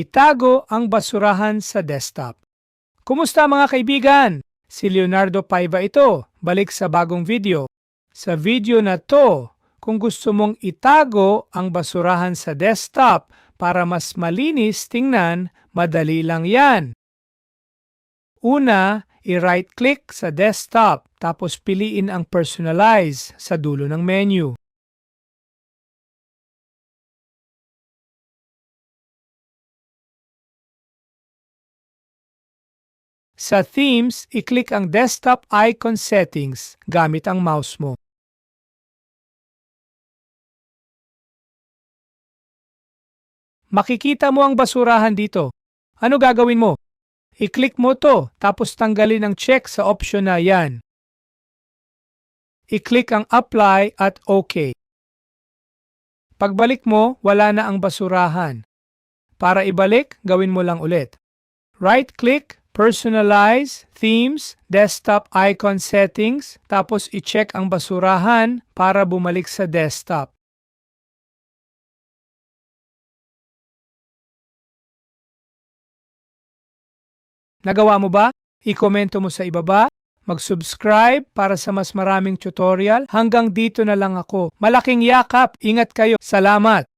Itago ang basurahan sa desktop. Kumusta mga kaibigan? Si Leonardo Paiva ito. Balik sa bagong video. Sa video na to, kung gusto mong itago ang basurahan sa desktop para mas malinis tingnan, madali lang yan. Una, i-right click sa desktop tapos piliin ang personalize sa dulo ng menu. Sa themes, i-click ang desktop icon settings gamit ang mouse mo. Makikita mo ang basurahan dito. Ano gagawin mo? I-click mo to tapos tanggalin ang check sa option na yan. I-click ang apply at OK. Pagbalik mo, wala na ang basurahan. Para ibalik, gawin mo lang ulit. Right-click, personalize, themes, desktop icon settings, tapos i-check ang basurahan para bumalik sa desktop. Nagawa mo ba? I-komento mo sa ibaba. Mag-subscribe para sa mas maraming tutorial. Hanggang dito na lang ako. Malaking yakap. Ingat kayo. Salamat.